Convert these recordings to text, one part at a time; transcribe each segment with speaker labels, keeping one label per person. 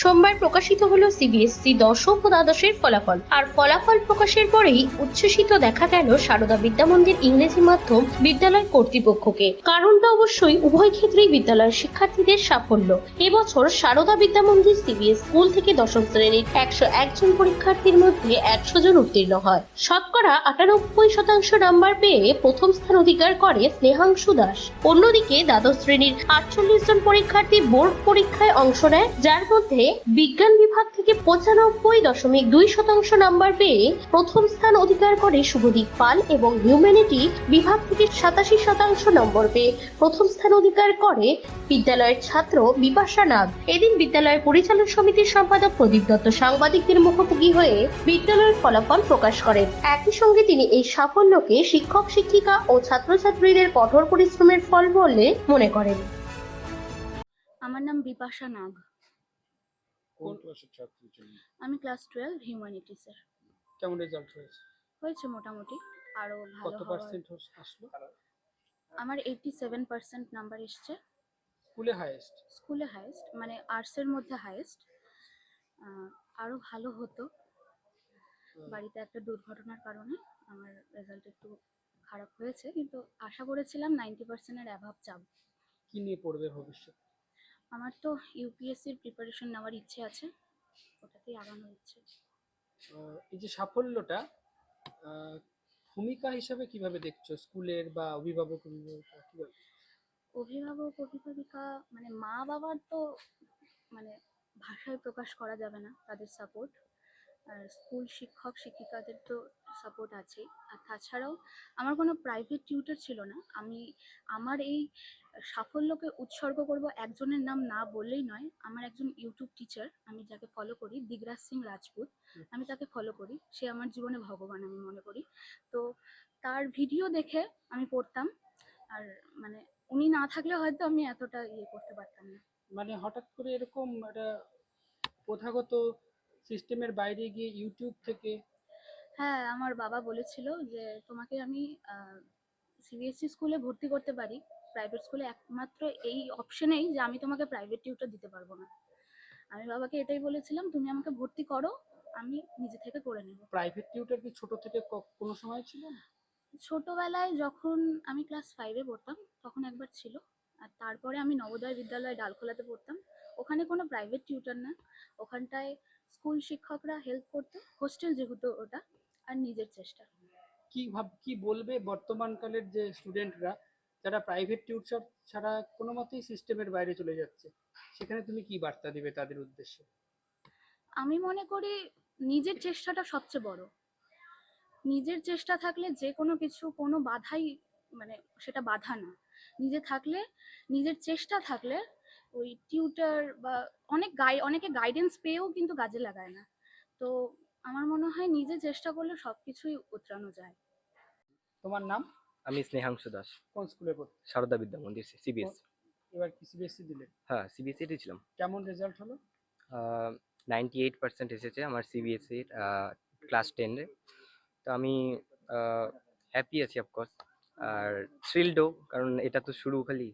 Speaker 1: সোমবার প্রকাশিত হলো সিবিএসসি দশম ও দ্বাদশের ফলাফল। আর ফলাফল প্রকাশের পরেই উচ্ছ্বসিত দেখা গেল সারদা বিদ্যামন্দির ইংরেজি মাধ্যম বিদ্যালয় কর্তৃপক্ষকে। কারণটা অবশ্যই উভয় ক্ষেত্রেই বিদ্যালয়ের শিক্ষার্থীদের সাফল্য। এবছর সারদা বিদ্যামন্দির সিবিএস স্কুল থেকে দশম শ্রেণির একশো একজন পরীক্ষার্থীর মধ্যে একশো জন উত্তীর্ণ হয়। শতকরা আটানব্বই শতাংশ নাম্বার পেয়ে প্রথম স্থান অধিকার করে স্নেহাংশু দাস। অন্যদিকে দ্বাদশ শ্রেণির আটচল্লিশ জন পরীক্ষার্থী বোর্ড পরীক্ষায় অংশ নেয়, যার মধ্যে বিজ্ঞান বিভাগ থেকে পঁচানব্বই দশমিক দুই শতাংশ নাম্বার পেয়ে প্রথম স্থান অধিকার করে শুভদীপ পাল এবং হিউম্যানিটি বিভাগ থেকে সাতাশি শতাংশ নম্বর পেয়ে প্রথম স্থান অধিকার করে বিদ্যালয়ের ছাত্র বিপাশা নাগ। এদিন বিদ্যালয়ের পরিচালন সমিতির সম্পাদক প্রদীপ দত্ত সাংবাদিকদের মুখোমুখি হয়ে বিদ্যালয়ের ফলাফল প্রকাশ করেন। একই সঙ্গে তিনি এই সাফল্যকে শিক্ষক, শিক্ষিকা ও ছাত্রছাত্রীদের কঠোর পরিশ্রমের ফল বলে মনে করেন।
Speaker 2: আমার নাম বিপাশা নাগ।
Speaker 3: কোন ক্লাসের ছাত্রী
Speaker 2: আমি ক্লাস টুয়েলভ হিউম্যানিটিসের
Speaker 3: কেমন রেজাল্ট হয়েছে?
Speaker 2: হয়েছে মোটামুটি আরও ভালো
Speaker 3: কত পার্সেন্ট আসলো?
Speaker 2: আমার এইটটি সেভেন পার্সেন্ট নাম্বার এসছে।
Speaker 3: স্কুলে হাইয়েস্ট
Speaker 2: স্কুলে হাইয়েস্ট মানে আর্টসের মধ্যে হাইয়েস্ট আরও ভালো হতো। বাড়িতে একটা দুর্ঘটনার কারণে আমার রেজাল্ট একটু খারাপ হয়েছে কিন্তু আশা করেছিলাম নাইনটি পার্সেন্টের অ্যাভাব চাপ।
Speaker 3: কি নিয়ে পড়বে ভবিষ্যৎ
Speaker 2: আমার তো ইউপিএসসির প্রিপারেশন নেওয়ার ইচ্ছে আছে ওটাতেই আগানোর ইচ্ছে।
Speaker 3: এই যে সাফল্যটা ভূমিকা হিসাবে কীভাবে দেখছ? স্কুলের বা অভিভাবক অভিভাবিকা কীভাবে
Speaker 2: অভিভাবক অভিভাবিকা মানে মা বাবার তো মানে ভাষায় প্রকাশ করা যাবে না তাদের সাপোর্ট আর স্কুল শিক্ষক, শিক্ষিকাদের তো সাপোর্ট আছেই। আর তাছাড়াও আমার কোনো প্রাইভেট টিউটর ছিল না। আমি, আমার এই সাফল্যকে উৎসর্গ করব একজনের নাম না বললেই নয়, আমার একজন ইউটিউব টিচার আমি যাকে ফলো করি, দিগরাজ সিং রাজপুত, আমি তাকে ফলো করি। সে আমার জীবনে ভগবান আমি মনে করি। তো তার ভিডিও দেখে আমি পড়তাম। আর মানে উনি না থাকলে হয়তো আমি এতটা ইয়ে করতে পারতাম না।
Speaker 3: মানে হঠাৎ করে এরকম একটা প্রথাগত সিস্টেমের বাইরে গিয়ে ইউটিউব থেকে?
Speaker 2: হ্যাঁ আমার বাবা বলেছিল যে তোমাকে আমি সিবিএসসি স্কুলে ভর্তি করতে পারি। প্রাইভেট স্কুলে একমাত্র এই অপশনেই যে আমি তোমাকে প্রাইভেট টিউটর দিতে পারব না। আমি বাবাকে এটাই বলেছিলাম তুমি আমাকে ভর্তি করো আমি নিজে থেকে করে নেব।
Speaker 3: প্রাইভেট টিউটর কি ছোট থেকে কোনো সময় ছিল?
Speaker 2: ছোটবেলায় যখন আমি ক্লাস ফাইভে পড়তাম তখন একবার ছিল। আর তারপরে আমি নবোদয় বিদ্যালয় ডালখোলাতে পড়তাম। ওখানে কোনো প্রাইভেট টিউটর না। ওখানটায় স্কুল শিক্ষকরা হেল্প করতো হোস্টেল যেহেতু ওটা আর নিজের চেষ্টা।
Speaker 3: কি ভাব কি বলবে বর্তমানকালের যে স্টুডেন্টরা যারা প্রাইভেট টিউটর ছাড়া কোনো মতেই সিস্টেমের বাইরে চলে যাচ্ছে? সেখানে তুমি কি বার্তা দিবে তাদের উদ্দেশ্যে?
Speaker 2: আমি মনে করি নিজের চেষ্টাটা সবচেয়ে বড়। নিজের চেষ্টা থাকলে যে কোনো কিছু কোনো বাধাই মানে সেটা বাধা না। নিজে থাকলে নিজের চেষ্টা থাকলে ওই টিউটার বা অনেক গাই অনেকে গাইডেন্স পেয়েও কিন্তু কাজে লাগায় না। তো আমার মনে হয় নিজে চেষ্টা করলে সব কিছুই উতরানো যায়।
Speaker 3: তোমার নাম?
Speaker 4: আমি স্নেহাংশু দাস।
Speaker 3: কোন স্কুলে পড়তে
Speaker 4: সারদা বিদ্যা মন্দির সিবিএস
Speaker 3: এবার কি সিবিএসসি দিলে?
Speaker 4: হ্যাঁ সিবিএসসিতে ছিলাম।
Speaker 3: কেমন রেজাল্ট হলো?
Speaker 4: নাইনটি এইট পার্সেন্ট এসেছে আমার সিবিএসসির ক্লাস টেনে তো আমি হ্যাপি আছি অফকোর্স আর থ্রিলডও কারণ এটা তো শুরু খালি।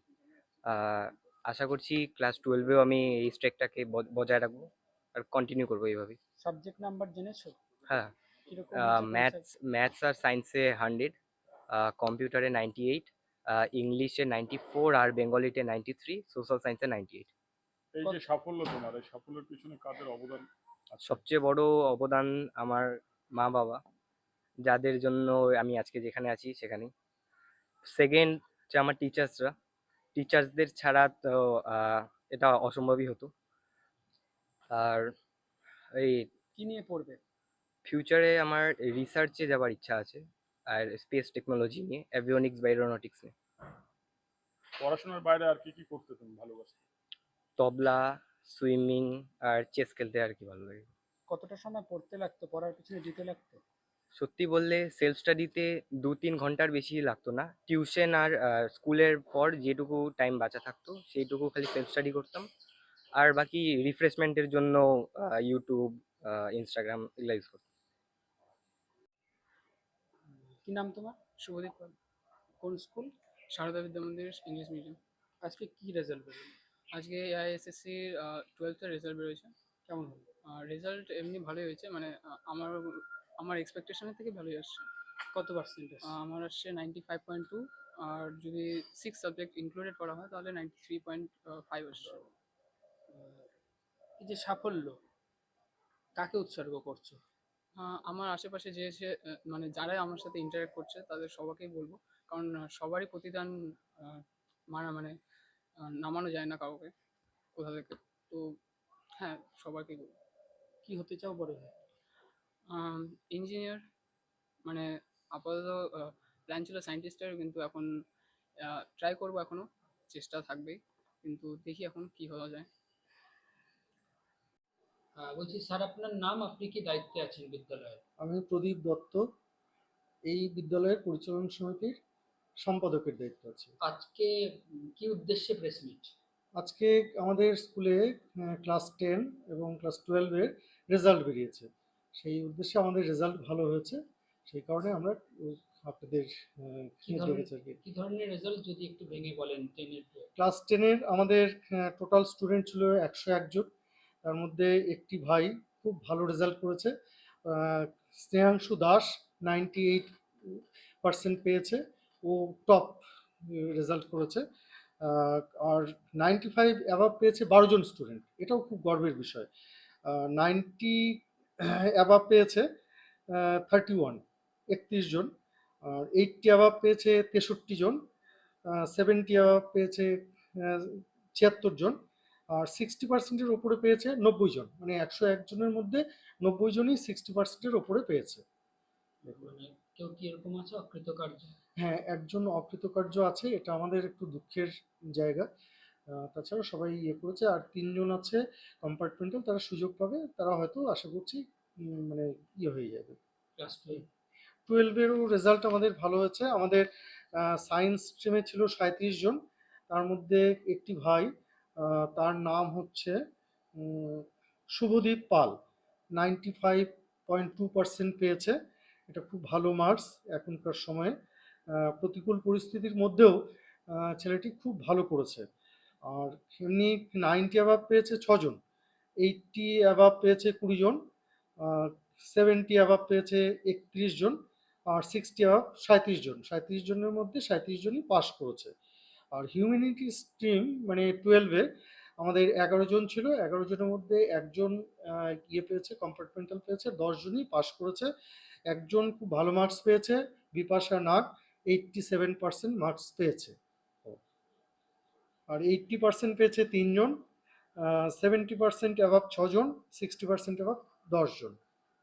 Speaker 4: আশা করছি ক্লাস টুয়েলভেও আমি এই স্ট্রেকটাকে বজায় রাখব আর কন্টিনিউ করব এইভাবে
Speaker 3: সাবজেক্ট নাম্বার জেনেছো?
Speaker 4: হ্যাঁ। ম্যাথস ম্যাথস আর সায়েন্সে হান্ড্রেড কম্পিউটারে নাইনটি এইট ইংলিশে নাইনটি ফোর আর বেঙ্গলিতে নাইনটি থ্রি সোশ্যাল সায়েন্সে নাইনটি এইট
Speaker 5: এই যে সাফল্য তোমার এই সাফল্যের পিছনে কাদের অবদান
Speaker 4: সবচেয়ে বড় অবদান আমার মা বাবা যাদের জন্য আমি আজকে যেখানে আছি সেখানে সেকেন্ড হচ্ছে আমার টিচার্সরা টিচার্সদের ছাড়া তো এটা অসম্ভবই হতো। আর এই
Speaker 3: কি নিয়ে পড়বে?
Speaker 4: ফিউচারে আমার রিসার্চে যাওয়ার ইচ্ছা আছে আর স্পেস টেকনোলজি নিয়ে অ্যাভিওনিক্স বা এরোনটিক্স নিয়ে।
Speaker 5: পড়াশোনার বাইরে আর কি কি করতে তুমি ভালোবাসো?
Speaker 4: তবলা সুইমিং আর চেস খেলতে আর কি ভালো লাগে।
Speaker 3: কতটা সময় পড়তে লাগতো? পড়ার পিছনে দিতে লাগতো?
Speaker 4: সত্যি বললে সেলফ স্টাডিতে দু তিন ঘণ্টার বেশি লাগতো না। টিউশন আর স্কুলের পর যেটুকু টাইম বাঁচা থাকতো, সেইটুকু খালি সেলফ স্টাডি করতাম। আর বাকি রিফ্রেশমেন্টের জন্য ইউটিউব ইনস্টাগ্রাম এগুলো ইউজ করতাম।
Speaker 3: কি নাম তোমার?
Speaker 6: শুভদীপ পাল।
Speaker 3: কোন স্কুল
Speaker 6: সারদা বিদ্যা মন্দির ইংলিশ মিডিয়াম
Speaker 3: আজকে কি রেজাল্ট বেরোলো?
Speaker 6: আজকে এআইএসএসসির টুয়েলথের রেজাল্ট বেরোয়েছে।
Speaker 3: কেমন হলো?
Speaker 6: রেজাল্ট এমনি ভালোই হয়েছে মানে আমার আমার এক্সপেকটেশনের থেকে ভালোই আসছে।
Speaker 3: কত পার্সেন্টেজ
Speaker 6: আ, আমার আসছে নাইনটি ফাইভ পয়েন্ট টু আর যদি সিক্স সাবজেক্ট ইনক্লুডেড করা হয় তাহলে নাইনটি থ্রি পয়েন্ট ফাইভ আসছে।
Speaker 3: এই যে সাফল্য কাকে উৎসর্গ করছ?
Speaker 6: আমার আশেপাশে যে সে মানে যারাই আমার সাথে ইন্টারেক্ট করছে তাদের সবাইকেই বলব। কারণ সবারই প্রতিদান মানা মানে নামানো যায় না কাউকে কোথা থেকে। তো হ্যাঁ সবাইকেই বলব।
Speaker 3: কী হতে চাও বড় হয়ে?
Speaker 6: ইঞ্জিনিয়ার মানে আপাতত প্ল্যান ছিল সায়েন্টিস্টের কিন্তু এখন ট্রাই করব এখনও চেষ্টা থাকবেই কিন্তু দেখি এখন কি হওয়া যায়।
Speaker 3: বলছি স্যার আপনার নাম? আপনি কি দায়িত্বে আছেন বিদ্যালয়ে?
Speaker 7: আমি প্রদীপ দত্ত। এই বিদ্যালয়ের পরিচালন সমিতির সম্পাদকের দায়িত্ব আছে।
Speaker 3: আজকে কি উদ্দেশ্যে প্রেস মিট
Speaker 7: আজকে আমাদের স্কুলে ক্লাস টেন এবং ক্লাস টুয়েলভের রেজাল্ট বেরিয়েছে। সেই উদ্দেশ্যে আমাদের রেজাল্ট ভালো হয়েছে। সেই কারণে আমরা আপনাদের
Speaker 3: কি ধরনের- রেজাল্ট যদি একটু ভেঙে বলেন টেনের
Speaker 7: ক্লাস টেনের আমাদের টোটাল স্টুডেন্ট ছিল একশো একজন তার মধ্যে একটি ভাই খুব ভালো রেজাল্ট করেছে। Snehanshu Das ninety eight percent পেয়েছে। ও টপ রেজাল্ট করেছে। আর নাইনটি ফাইভ অ্যাভাব পেয়েছে বারো জন স্টুডেন্ট এটাও খুব গর্বের বিষয়। নাইনটি অ্যাভাব পেয়েছে থার্টি ওয়ান একত্রিশ জন। আর এইটটি অ্যাভাব পেয়েছে তেষট্টি জন। সেভেন্টি অ্যাভাব পেয়েছে ছিয়াত্তর জন। আর সিক্সটি পার্সেন্টের ওপরে পেয়েছে নব্বই জন। মানে একশো একজনের মধ্যে নব্বই জনই সিক্সটি পার্সেন্টের ওপরে পেয়েছে।
Speaker 3: মানে কেউ কি এরকম আছে? অকৃতকার্য?
Speaker 7: হ্যাঁ একজন অকৃতকার্য আছে এটা আমাদের একটু দুঃখের জায়গা। তাছাড়া সবাই ইয়ে করেছে আর তিনজন আছে কম্পার্টমেন্টাল তারা সুযোগ পাবে তারা হয়তো আশা করছি মানে ইয়ে হয়ে যাবে।
Speaker 3: ক্লাস টুয়েলভ
Speaker 7: টুয়েলভেরও রেজাল্ট আমাদের ভালো হয়েছে। আমাদের সায়েন্স স্ট্রিমে ছিল সাঁত্রিশ জন তার মধ্যে একটি ভাই তার নাম হচ্ছে Subhadeep Pal. Ninety five point two percent পেয়েছে। এটা খুব ভালো মার্কস এখনকার সময়ে। প্রতিকূল পরিস্থিতির মধ্যেও ছেলেটি খুব ভালো করেছে। আর এমনি নাইনটি অ্যাভাব পেয়েছে ছজন এইটটি অ্যাভাব পেয়েছে কুড়ি জন সেভেন্টি অ্যাভাব পেয়েছে একত্রিশ জন আর সিক্সটি অ্যাভাব সাঁত্রিশ জন সাঁত্রিশ জনের মধ্যে সাঁত্রিশ জনই পাস করেছে। আর হিউম্যানিটি স্ট্রিম মানে টুয়েলভে আমাদের এগারো জন ছিল, এগারো জনের মধ্যে একজন ইয়ে পেয়েছে কম্পার্টমেন্টাল পেয়েছে, দশ জনই পাস করেছে। একজন খুব ভালো মার্কস পেয়েছে, Bipasha Nag eighty seven percent marks পেয়েছে। আর এইটটি পার্সেন্ট পেয়েছে তিনজন সেভেন্টি পার্সেন্ট অ্যাভাব ছজন সিক্সটি পার্সেন্ট অ্যাভাব দশজন।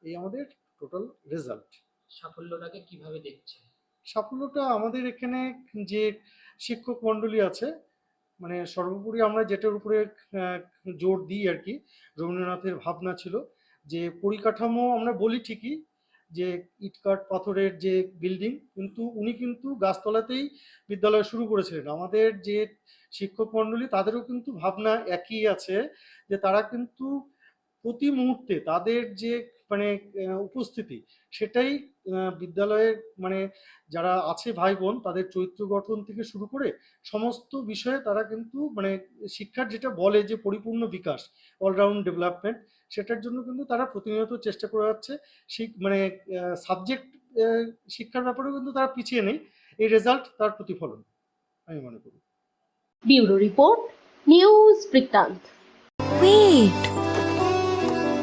Speaker 7: এই আমাদের টোটাল রেজাল্ট
Speaker 3: সাফল্যটাকে কীভাবে দেখছেন
Speaker 7: সাফল্যটা আমাদের এখানে যে শিক্ষক মণ্ডলী আছে মানে সর্বোপরি আমরা যেটার উপরে জোর দিই আর কি রবীন্দ্রনাথের ভাবনা ছিল যে পরিকাঠামো আমরা বলি ঠিকই যে ইটকাট পাথরের যে বিল্ডিং কিন্তু উনি কিন্তু গাছতলাতেই বিদ্যালয় শুরু করেছিলেন। আমাদের যে শিক্ষক মণ্ডলী, তাদেরও কিন্তু ভাবনা একই আছে যে তারা কিন্তু প্রতি মুহূর্তে তাদের যে মানে উপস্থিতি। সেটাই বিদ্যালয়ের মানে যারা আছে ভাই বোন তাদের চরিত্র গঠন থেকে শুরু করে সমস্ত বিষয়ে তারা কিন্তু মানে শিক্ষার যেটা বলে যে পরিপূর্ণ বিকাশ অলরাউন্ড ডেভেলপমেন্ট সেটার জন্য কিন্তু তারা প্রতিনিয়ত চেষ্টা করে যাচ্ছে। মানে সাবজেক্ট শিক্ষার ব্যাপারেও কিন্তু তারা পিছিয়ে নেই। এই রেজাল্ট তার প্রতিফলন, আমি মনে করি।
Speaker 1: ব্যুরো রিপোর্ট, নিউজ বৃত্তান্ত.